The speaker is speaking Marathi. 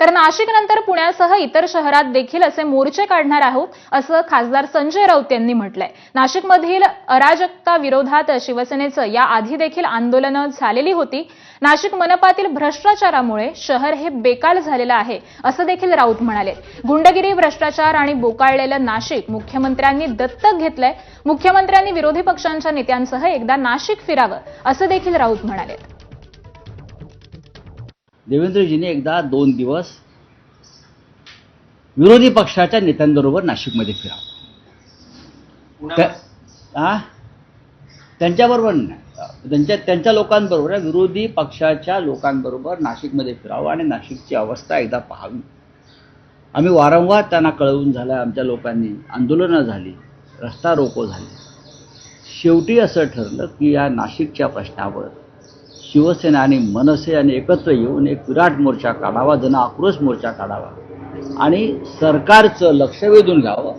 तर नाशिकनंतर पुण्यासह इतर शहरात देखील असे मोर्चे काढणार आहोत असं खासदार संजय राऊत यांनी म्हटलंय. नाशिकमधील अराजकता विरोधात शिवसेनेचं या आधी देखील आंदोलनं झालेली होती. नाशिक मनपातील भ्रष्टाचारामुळे शहर हे बेकाल झालेलं आहे असं देखील राऊत म्हणाले. गुंडगिरी भ्रष्टाचार आणि बोकाळलेलं नाशिक मुख्यमंत्र्यांनी दत्तक घेतलंय. मुख्यमंत्र्यांनी विरोधी पक्षांच्या नेत्यांसह एकदा नाशिक फिरावं असं देखील राऊत म्हणाले देवेंद्रजीने एकदा दोन दिवस विरोधी पक्षाच्या नेत्यांबरोबर नाशिकमध्ये फिरावं? त्यांच्याबरोबर त्यांच्या त्यांच्या लोकांबरोबर विरोधी पक्षाच्या लोकांबरोबर नाशिकमध्ये फिरावं आणि नाशिकची अवस्था एकदा पाहावी. आम्ही वारंवार त्यांना कळवून झालं. आमच्या लोकांनी आंदोलनं झाली. रस्ता रोको झाले. शेवटी असं ठरलं की या नाशिकच्या प्रश्नावर शिवसेना आणि मनसे आणि एकत्र येऊन एक विराट मोर्चा काढावा जन आक्रोश मोर्चा काढावा. आणि सरकारचं लक्ष वेधून घ्यावं.